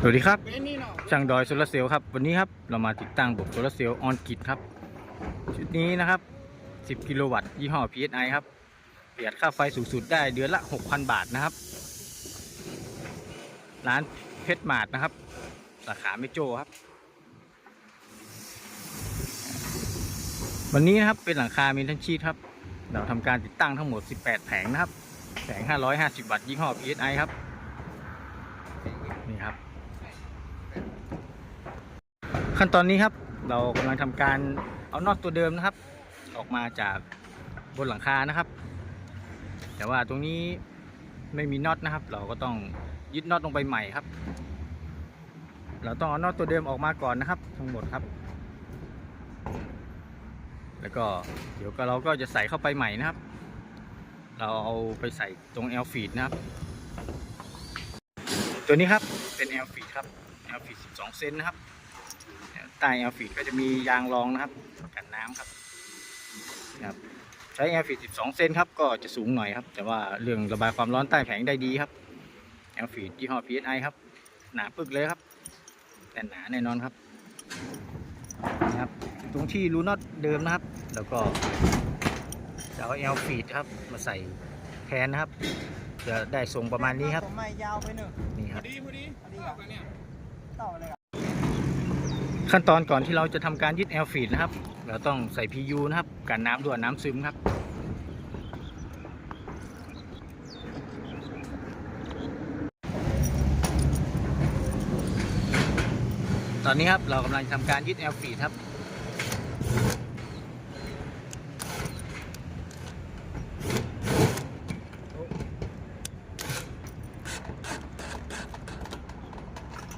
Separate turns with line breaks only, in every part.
สวัสดีครับ ช่างดอยโซลาร์เซลล์ครับ วันนี้ครับเรามาติดตั้งระบบโซลาร์เซลล์ออนกิดครับ ชุดนี้นะครับ 10 กิโลวัตต์ยี่ห้อ PSI ครับประหยัดค่าไฟสูงสุดได้เดือนละ 6,000 บาทนะครับ ร้านเพชรมาดนะครับ สาขาเมโจครับ วันนี้นะครับเป็นหลังคาเมนทันชีตครับ เราทำการติดตั้งทั้งหมด 18 แผงนะครับ แผง550 วัตต์ยี่ห้อ PSI ครับ นี่ครับ ขั้นตอนนี้ครับเรากำลังทำการเอาน็อตตัวเดิมนะครับ ออกมาจากบนหลังคานะครับ แต่ว่าตรงนี้ไม่มีน็อตนะครับ เราก็ต้องยึดน็อตลงไปใหม่ครับ เราต้องเอาน็อตตัวเดิมออกมาก่อนนะครับ ทั้งหมดครับ แล้วก็เดี๋ยวก็เราก็จะใส่เข้าไปใหม่นะครับ เราเอาไปใส่ตรง L feed นะครับ ตัวนี้ครับเป็น L feed ครับ L feed 12 เซนนะครับใต้ L feed ก็จะมียางรองนะครับกันน้ำครับครับ ใช้ L feed 12 เซนครับก็จะสูงหน่อยครับ แต่ว่าเรื่องระบายความร้อนใต้แผงได้ดีครับ L feed ยี่ห้อ PSI ครับ หนาปึกเลยครับแน่หนาแน่นอนครับนะครับตรงที่รูน็อตเดิมนะครับ แล้วก็ จะเอา L feed ครับ มาใส่แทนนะครับจะได้ทรงประมาณนี้ครับ
ผมไม่ยาวไปหนึ่ง
นี่ครับ
ดีพอดี
พอดีกับต่อเลยครับ
ขั้นตอนก่อนที่เราจะทำการยึด L feed นะครับ เราต้องใส่ PU นะครับกันน้ำด้วยน้ำซึมครับ ตอนนี้ครับเรากำลังทำการยึด L feed ครับ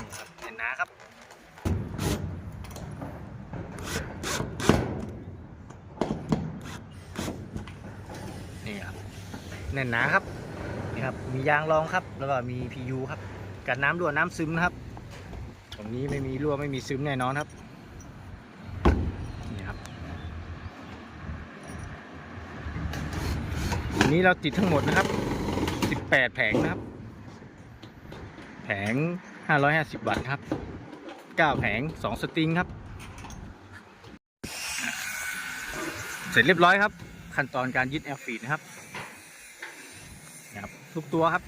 นี่ครับแนาครับนี่ครับแน่นหนาครับนี่ครับมียางรองครับ แล้วก็มี PU ครับกันน้ำรั่วน้ำซึมนะครับตรงนี้ไม่มีรั่วไม่มีซึมแน่นอนครับนี่ครับอันนี้เราติดทั้งหมดนะครับ 18 แผงนะครับ แผง 550 วัตต์ครับ 9 แผง 2 สตริงครับ เสร็จเรียบร้อยครับ ขั้นตอนการยึดแอร์ฟีดนะครับนะครับ ทุกตัวครับ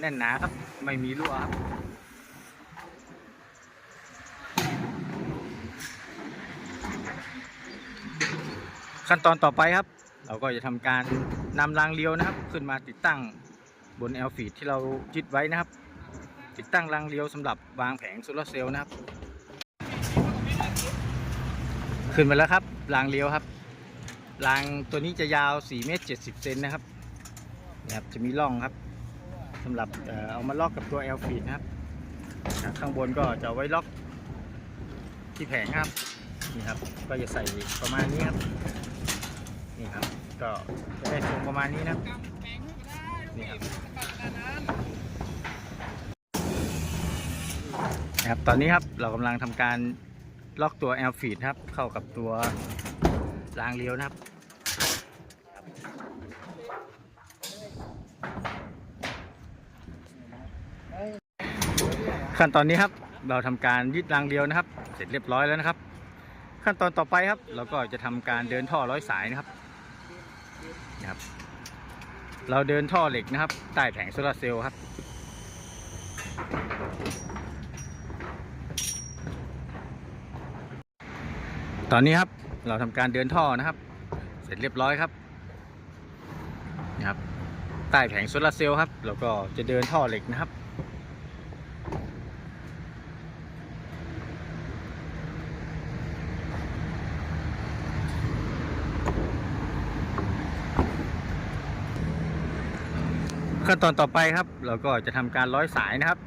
แน่นหนาครับ ไม่มีรั่วครับขั้นตอนต่อไปครับ เราก็จะทำการนำรางเลียวนะครับ ขึ้นมาติดตั้ง บนแอลฟีดที่เรายึดไว้นะครับ ติดตั้งรางเลียวสำหรับวางแผงโซลาร์เซลล์นะครับ ขึ้นมาแล้วครับรางเลี้ยวครับรางตัวนี้จะยาว4เมตร70เซนนะครับนะครับจะมีร่องครับสำหรับเอามาล็อกกับตัว L feed นะครับข้างบนก็จะไว้ล็อกที่แผงครับนี่ครับก็จะใส่ประมาณนี้ครับนี่ครับก็จะได้ทรงประมาณนี้นะครับ นี่ครับนะครับ ตอนนี้ครับเรากำลังทำการล็อกตัว L feed ครับ เข้ากับตัวรางเลี้ยวนะครับขั้นตอนนี้ครับเราทำการยึดรางเลี้ยวนะครับ เสร็จเรียบร้อยแล้วนะครับ ขั้นตอนต่อไปครับ เราก็จะทำการเดินท่อร้อยสายนะครับนะครับ เราเดินท่อเหล็กนะครับ ใต้แผงโซลาร์เซลล์ครับ ตอนนี้ครับเราทำการเดินท่อนะครับ เสร็จเรียบร้อยครับนะครับ ใต้แผงโซลาร์เซลล์ครับ เราก็จะเดินท่อเหล็กนะครับ ขั้นตอนต่อไปครับ เราก็จะทำการร้อยสายนะครับ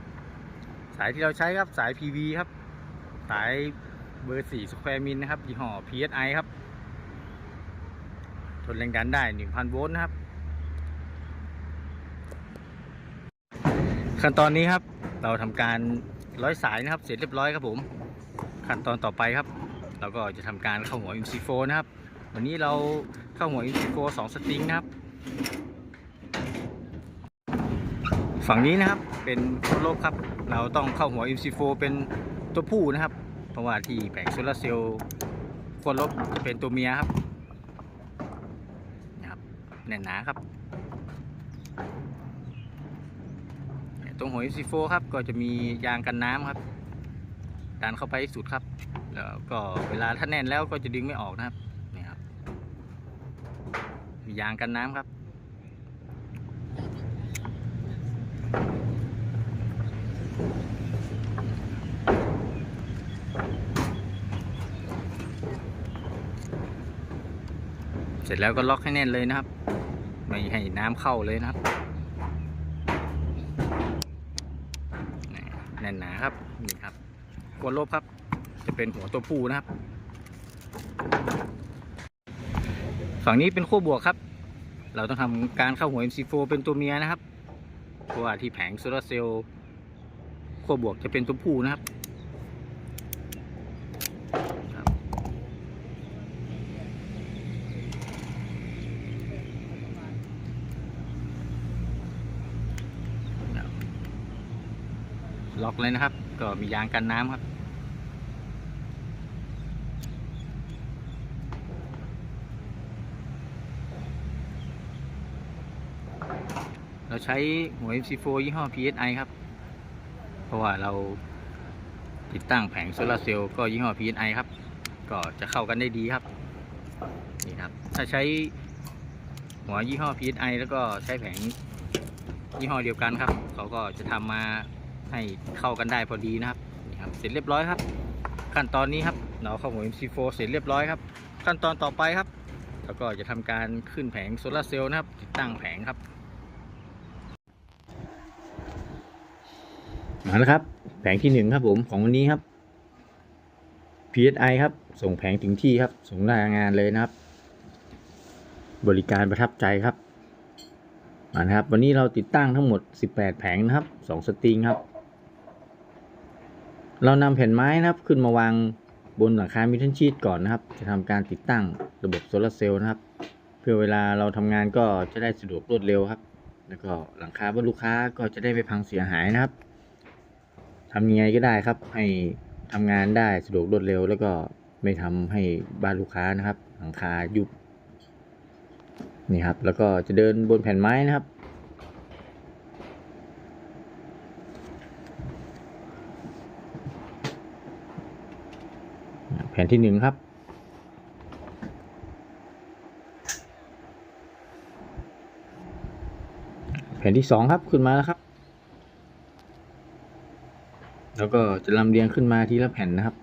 สายที่เราใช้ครับสาย PV ครับ สายเบอร์4สแควร์มิลนะครับยี่ห้อ PSI ครับ ทนแรงดันได้1,000โวลต์นะครับ ขั้นตอนนี้ครับ เราทำการร้อยสายนะครับ เสร็จเรียบร้อยครับผม ขั้นตอนต่อไปครับ เราก็จะทำการเข้าหัว MC4 นะครับ วันนี้เราเข้าหัว MC4 2สตริงนะครับ ฝั่งนี้นะครับเป็นขั้วลบครับ เราต้องเข้าหัว MC4 เป็นตัวผู้นะครับ เพราะว่าที่แผงโซลาร์เซลล์ขั้วลบจะเป็นตัวเมียครับนะครับแน่นหนาครับตรงหัว MC4 ครับก็จะมียางกันน้ำครับดันเข้าไปสุดครับ แล้วก็เวลาถ้าแน่นแล้วก็จะดึงไม่ออกนะครับนี่ครับมียางกันน้ำครับ เสร็จแล้วก็ล็อกให้แน่นเลยนะครับ ไม่ให้น้ำเข้าเลยนะครับ แน่นหนาครับ นี่ครับกดลบครับ จะเป็นหัวตัวผู้นะครับ ฝั่งนี้เป็นขั้วบวกครับ เราต้องทำการเข้าหัว MC4 เป็นตัวเมียนะครับ เพราะว่าที่แผงโซลาเซลล์ ขั้วบวกจะเป็นตัวผู้นะครับครับล็อกเลยนะครับ ก็มียางกันน้ำครับ เราใช้หัว MC4 ยี่ห้อ PSI ครับ เพราะว่าเราติดตั้งแผงโซลาร์เซลล์ก็ยี่ห้อ PSI ครับ ก็จะเข้ากันได้ดีครับ นี่ครับ ถ้าใช้หัวยี่ห้อ PSI แล้วก็ใช้แผงยี่ห้อเดียวกันครับ เขาก็จะทำมาให้เข้ากันได้พอดีนะครับนี่ครับ เสร็จเรียบร้อยครับ ขั้นตอนนี้ครับเราเข้าหัว MC4 เสร็จเรียบร้อยครับ ขั้นตอนต่อไปครับเราก็จะทำการขึ้นแผงโซลาร์เซลล์นะครับ ติดตั้งแผงครับ มาแล้วครับ แผงที่หนึ่งครับผมของวันนี้ครับ PSI ครับ ส่งแผงถึงที่ครับ ส่งหน้างานเลยนะครับ บริการประทับใจครับมานะครับ วันนี้เราติดตั้งทั้งหมด 18 แผงนะครับ 2 สตริงครับ เรานำแผ่นไม้นะครับ ขึ้นมาวางบนหลังคามิทันชีตก่อนนะครับ จะทำการติดตั้งระบบโซลาร์เซลล์นะครับ เพื่อเวลาเราทำงานก็จะได้สะดวกรวดเร็วครับ แล้วก็หลังคาบ้านลูกค้าก็จะได้ไม่พังเสียหายนะครับ ทำยังไงก็ได้ครับให้ทำงานได้สะดวกรวดเร็ว แล้วก็ไม่ทำให้บ้านลูกค้านะครับหลังคายุบนี่ครับ แล้วก็จะเดินบนแผ่นไม้นะครับ แผ่นที่หนึ่งครับ แผ่นที่สองครับขึ้นมาแล้วครับ แล้วก็จะลำเลียงขึ้นมาทีละแผ่นนะครับ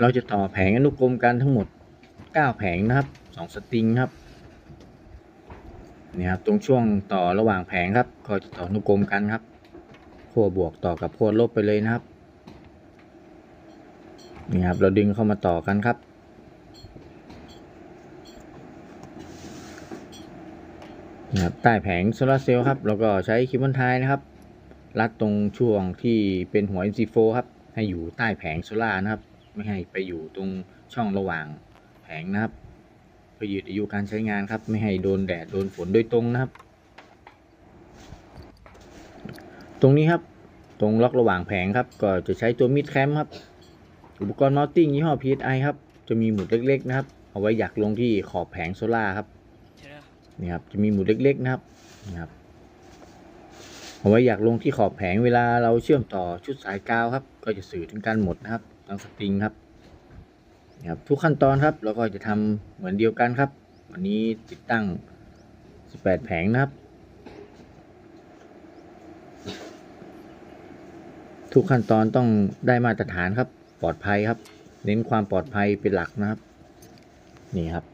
เราจะต่อแผงอนุกรมกันทั้งหมด 9 แผงนะครับ2สตริงครับนี่ครับตรงช่วงต่อระหว่างแผงครับก็จะต่ออนุกรมกันครับขั้วบวกต่อกับขั้วลบไปเลยนะครับนี่ครับเราดึงเข้ามาต่อกันครับ นะครับใต้แผงโซลาร์เซลล์ครับเราก็ใช้คิมบอนไทนะครับ รัดตรงช่วงที่เป็นหัว MC4 ครับ ให้อยู่ใต้แผงโซลานะครับ ไม่ให้ไปอยู่ตรงช่องระหว่างแผงนะครับเพื่อยืดอายุการใช้งานครับ ไม่ให้โดนแดดโดนฝนโดยตรงนะครับ ตรงนี้ครับตรงล็อกระหว่างแผงครับ ก็จะใช้ตัวมิดแคมครับ อุปกรณ์มอลติ้งยี่ห้อ PSI ครับ จะมีหมุดเล็กๆนะครับ เอาไว้หยักลงที่ขอบแผงโซล่าครับ นี่ครับจะมีหมุดเล็ก ๆ นะครับนี่ครับเอาไว้อยากลงที่ขอบแผงเวลาเราเชื่อมต่อชุดสายกาวครับ ก็จะสื่อถึงการหมดนะครับทั้งสปริงครับนี่ครับทุกขั้นตอนครับเราก็จะทำเหมือนเดียวกันครับ วันนี้ติดตั้ง 18 แผงนะครับ ทุกขั้นตอนต้องได้มาตรฐานครับ ปลอดภัยครับ เน้นความปลอดภัยเป็นหลักนะครับ นี่ครับ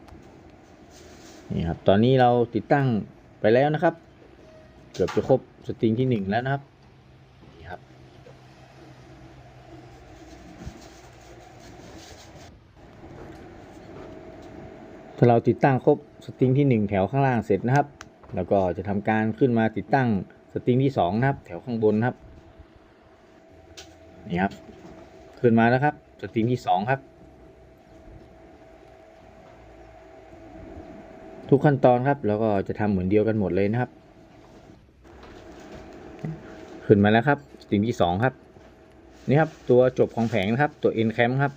นี่ครับ ตอนนี้เราติดตั้งไปแล้วนะครับ เกือบจะครบสตริงที่หนึ่งแล้วนะครับนี่ครับ ถ้าเราติดตั้งครบสตริงที่หนึ่งแถวข้างล่างเสร็จนะครับ แล้วก็จะทำการขึ้นมาติดตั้งสตริงที่สองนะครับ แถวข้างบนครับนี่ครับ ขึ้นมาแล้วครับ สตริงที่สองครับ ทุกขั้นตอนครับ แล้วก็จะทำเหมือนเดียวกันหมดเลยนะครับ ขึ้นมาแล้วครับสิ่งที่สองครับ นี่ครับตัวจบของแผงนะครับ ตัว end cam ครับ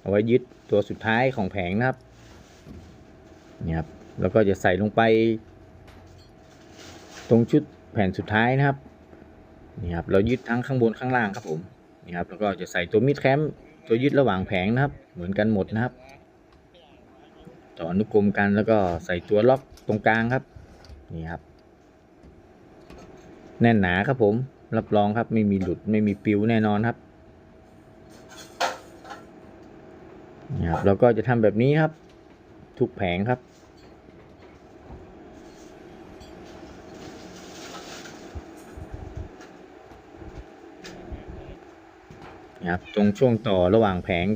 เอาไว้ยึดตัวสุดท้ายของแผงนะครับนี่ครับแล้วก็จะใส่ลงไป ตรงชุดแผ่นสุดท้ายนะครับนี่ครับเรายึดทั้งข้างบนข้างล่างครับผมนี่ครับแล้วก็จะใส่ตัวมิดแคมตัวยึดระหว่างแผงนะครับ เหมือนกันหมดนะครับ ต่ออนุกรมกันแล้วก็ใส่ตัวล็อกตรงกลางครับ นี่ครับ แน่นหนาครับผมรับรองครับไม่มีหลุดไม่มีปิวแน่นอนครับนี่ครับเราก็จะทำแบบนี้ครับ ทุกแผงครับ นะครับตรงช่วงต่อระหว่างแผง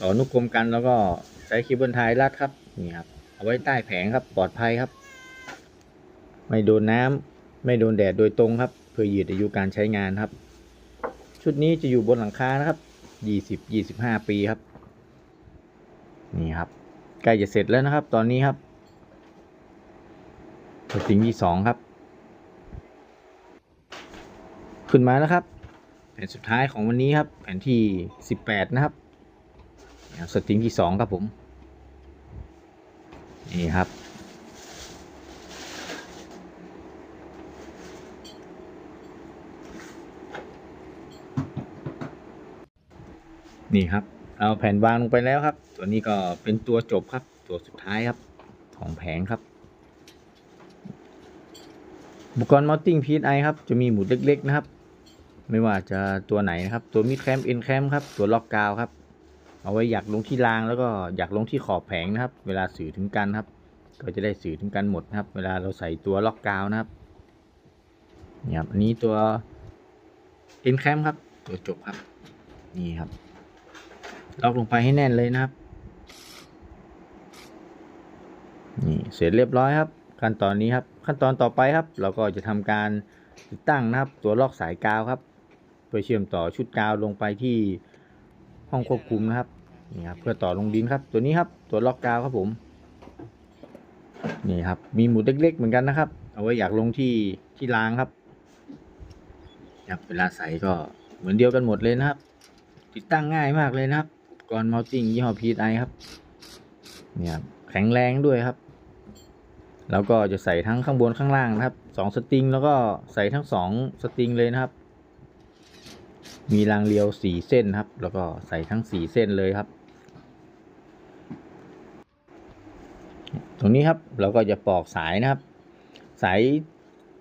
ต่ออนุกรมกันแล้วก็ใช้เคเบิลไทยรัดครับ นี่ครับ เอาไว้ใต้แผงครับปลอดภัยครับ ไม่โดนน้ำไม่โดนแดดโดยตรงครับ เพื่อยืดอายุการใช้งานครับ ชุดนี้จะอยู่บนหลังคานะครับยี่สิบยี่สิบห้าปีครับ นี่ครับใกล้จะเสร็จแล้วนะครับ ตอนนี้ครับสติงที่สองครับ ขึ้นมาแล้วครับ แผ่นสุดท้ายของวันนี้ครับ แผ่นที่18นะครับสติงที่2ครับผม นี่ครับ นี่ครับ เอาแผ่นวางลงไปแล้วครับ ตัวนี้ก็เป็นตัวจบครับ ตัวสุดท้ายครับ ของแผงครับอุปกรณ์มอตติ้ง PSI ครับ จะมีหมุดเล็ก ๆ นะครับ ไม่ว่าจะตัวไหนนะครับ ตัวมิดแคมเอ็นแคมครับ ตัวล็อกกาวครับ เอาไว้อยากลงที่รางแล้วก็อยากลงที่ขอบแผงนะครับ เวลาสื่อถึงกันครับ ก็จะได้สื่อถึงกันหมดนะครับ เวลาเราใส่ตัวล็อกกาวนะครับนี่ครับอันนี้ตัวเอ็นแคมครับ ตัวจบครับ นี่ครับ ล็อกลงไปให้แน่นเลยนะครับ นี่เสร็จเรียบร้อยครับ ขั้นตอนนี้ครับ ขั้นตอนต่อไปครับ เราก็จะทำการติดตั้งนะครับ ตัวล็อกสายกาวครับเพื่อเชื่อมต่อชุดกาวลงไปที่ ห้องควบคุมนะครับนี่ครับเพื่อต่อลงดินครับ ตัวนี้ครับตัวล็อกกาวครับผมนี่ครับ มีหมุดเล็ก ๆ เหมือนกันนะครับ เอาไว้อยากลงที่ที่รางครับครับเวลาใส่ก็เหมือนเดียวกันหมดเลยนะครับ ติดตั้งง่ายมากเลยนะครับก่อนมาติ้งยี่ห้อ PSI ครับเนี่ยครับแข็งแรงด้วยครับ แล้วก็จะใส่ทั้งข้างบนข้างล่างนะครับสองสตริงแล้วก็ใส่ทั้งสองสตริงเลยนะครับ มีรางเรียวสี่เส้นครับ แล้วก็ใส่ทั้งสี่เส้นเลยครับ ตรงนี้ครับเราก็จะปอกสายนะครับ สาย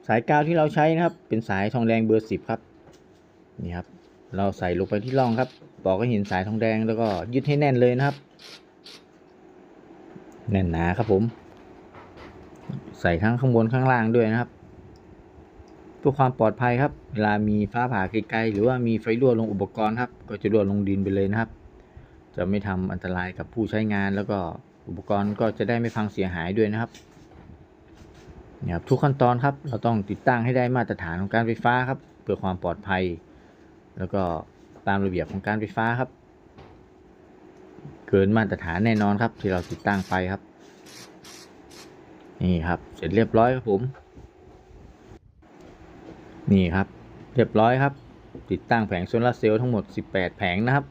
สายกาวที่เราใช้นะครับ เป็นสายทองแดงเบอร์สิบครับนี่ครับ เราใส่ลงไปที่ร่องครับปอกให้เห็นสายทองแดงแล้วก็ยึดให้แน่นเลยนะครับ แน่นหนาครับผม ใส่ทั้งข้างบนข้างล่างด้วยนะครับ เพื่อความปลอดภัยครับ เวลามีฟ้าผ่าไกลๆหรือว่ามีไฟรั่วลงอุปกรณ์ครับ ก็จะรั่วลงดินไปเลยนะครับ จะไม่ทำอันตรายกับผู้ใช้งานแล้วก็อุปกรณ์ก็จะได้ไม่พังเสียหายด้วยนะครับเนี่ยครับทุกขั้นตอนครับ เราต้องติดตั้งให้ได้มาตรฐานของการไฟฟ้าครับ เพื่อความปลอดภัย แล้วก็ตามระเบียบของการไฟฟ้าครับ เกินมาตรฐานแน่นอนครับ ที่เราติดตั้งไปครับ นี่ครับ เสร็จเรียบร้อยครับผม นี่ครับ เรียบร้อยครับ ติดตั้งแผงโซลาร์เซลล์ทั้งหมด 18 แผงนะครับ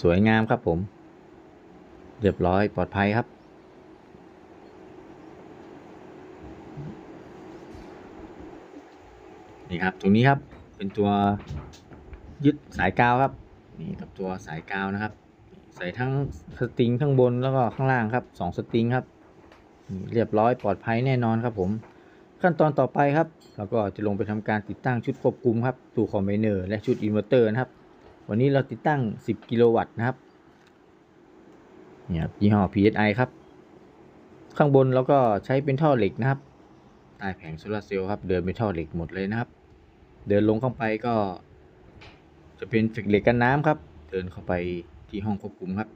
สวยงามครับผม เรียบร้อยปลอดภัยครับ นี่ครับตรงนี้ครับเป็นตัวยึดสายกาวครับนี่กับตัวสายกาวนะครับ ใส่ทั้งสตริงข้างบนแล้วก็ข้างล่างครับสองสตริงครับ เรียบร้อยปลอดภัยแน่นอนครับผม ขั้นตอนต่อไปครับเราก็จะลงไปทำการติดตั้งชุดควบคุมครับตู้คอมไบเนอร์และชุดอินเวอร์เตอร์นะครับ วันนี้เราติดตั้ง 10 กิโลวัตต์นะครับเนี่ยครับยี่ห้อ PSI ครับ ข้างบนเราก็ใช้เป็นท่อเหล็กนะครับใต้แผงโซลาร์เซลล์ครับเดินเป็นท่อเหล็กหมดเลยนะครับ เดินลงเข้าไปก็ จะเป็นฝิกเหล็กกันน้ำครับ เดินเข้าไปที่ห้องควบคุมครับ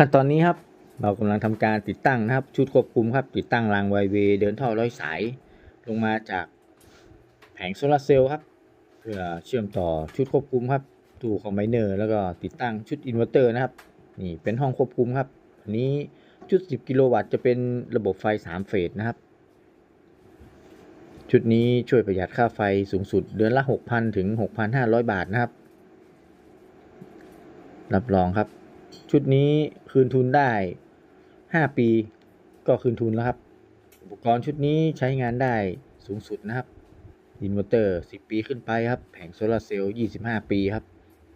ขั้นตอนนี้ครับ เรากำลังทำการติดตั้งนะครับ ชุดควบคุมครับ ติดตั้งรางไวเวเดินท่อร้อยสาย ลงมาจากแผงโซลาเซลล์ครับ เพื่อเชื่อมต่อชุดควบคุมครับตู้คอมไบเนอร์แล้วก็ติดตั้งชุดอินเวอร์เตอร์นะครับ นี่เป็นห้องควบคุมครับ อันนี้ชุด 10 กิโลวัตต์จะเป็นระบบไฟ 3 เฟสนะครับ ชุดนี้ช่วยประหยัดค่าไฟสูงสุดเดือนละ 6,000 ถึง 6,500 บาทนะครับ รับรองครับ ชุดนี้คืนทุนได้ 5 ปีก็คืนทุนแล้วครับ อุปกรณ์ชุดนี้ใช้งานได้สูงสุดนะครับอินเวอร์เตอร์ 10 ปีขึ้นไปครับ แผงโซลาร์เซลล์25 ปีครับ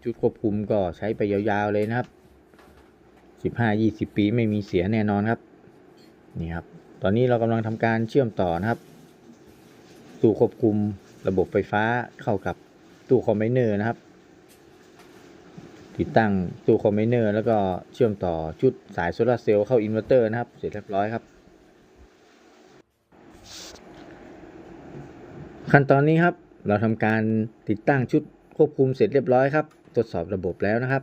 ชุดควบคุมก็ใช้ไปยาวๆเลยนะครับ 15-20 ปีไม่มีเสียแน่นอนครับ นี่ครับ ตอนนี้เรากำลังทำการเชื่อมต่อนะครับ ตู้ควบคุมระบบไฟฟ้าเข้ากับตู้คอมไบเนอร์นะครับ ติดตั้งตู้คอมไบเนอร์แล้วก็เชื่อมต่อชุดสายโซลาร์เซลล์เข้าอินเวอร์เตอร์นะครับ เสร็จเรียบร้อยครับ ขั้นตอนนี้ครับ เราทำการติดตั้งชุดควบคุมเสร็จเรียบร้อยครับ ทดสอบระบบแล้วนะครับ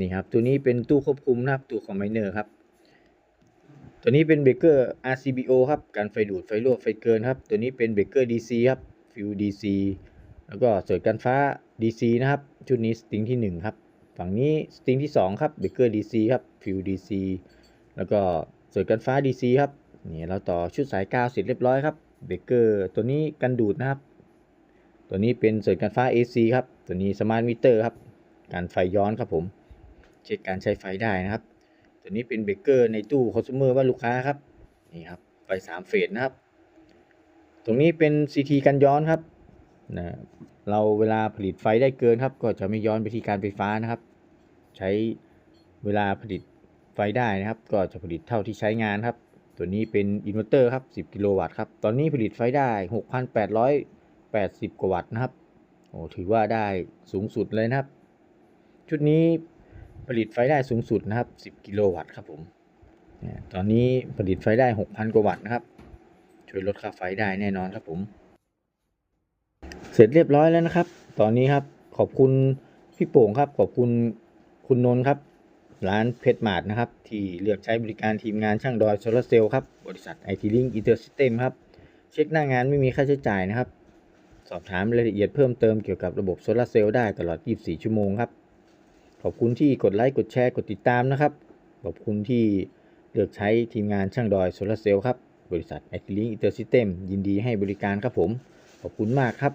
นี่ครับ ตัวนี้เป็นตู้ควบคุมนะครับตู้คอมไบเนอร์ครับ ตัวนี้เป็นเบรกเกอร์ RCBO ครับ การไฟดูดไฟรั่วไฟเกินครับ ตัวนี้เป็นเบรกเกอร์ DC ครับฟิว DC แล้วก็เสริมการฟ้า DC นะครับ ชุดนี้สติงที่ 1 ครับ ฝั่งนี้สตริงที่ 2 ครับเบรกเกอร์ DC ครับฟิว DC แล้วก็สริมการฟ้า DC ครับนี่เราต่อชุดสายกาวเสร็จเรียบร้อยครับเบรกเกอร์ตัวนี้กันดูดนะครับ ตัวนี้เป็นสริมการฟ้า AC ครับตัวนี้สมาร์ทมิเตอร์ครับการไฟย้อนครับผมเช็คการใช้ไฟได้นะครับ ตัวนี้เป็นเบรกเกอร์ในตู้คอน sumer บ้าลูกค้าครับนี่ครับไฟสามเฟสนะครับ ตรงนี้เป็น CT กันย้อนครับ นะเราเวลาผลิตไฟได้เกินครับ ก็จะไม่ย้อนไปที่การไฟฟ้านะครับ ใช้เวลาผลิตไฟได้นะครับ ก็จะผลิตเท่าที่ใช้งานครับ ตัวนี้เป็นอินเวอร์เตอร์ครับ 10 กิโลวัตต์ครับ ตอนนี้ผลิตไฟได้ 6,880 กว่าวัตต์นะครับ โอ้ถือว่าได้สูงสุดเลยนะครับ ชุดนี้ผลิตไฟได้สูงสุดนะครับ 10 กิโลวัตต์ครับผมตอนนี้ผลิตไฟได้ 6,000 กว่าวัตต์นะครับ ช่วยลดค่าไฟได้แน่นอนครับผม เสร็จเรียบร้อยแล้วนะครับ ตอนนี้ครับขอบคุณพี่โป่งครับ ขอบคุณคุณนนท์ครับ ร้านเพชรมาดนะครับ ที่เลือกใช้บริการทีมงานช่างดอยโซลาร์เซลล์ครับ บริษัทไอทีลิงอินเตอร์ซิสเต็มครับ เช็คหน้างานไม่มีค่าใช้จ่ายนะครับ สอบถามรายละเอียดเพิ่มเติมเกี่ยวกับระบบโซลาร์เซลล์ได้ตลอด 24 ชั่วโมงครับ ขอบคุณที่กดไลค์กดแชร์กดติดตามนะครับ ขอบคุณที่เลือกใช้ทีมงานช่างดอยโซลาร์เซลล์ครับบริษัทไอทีลิงอินเตอร์ซิสเต็มยินดีให้บริการครับผมขอบคุณมากครับ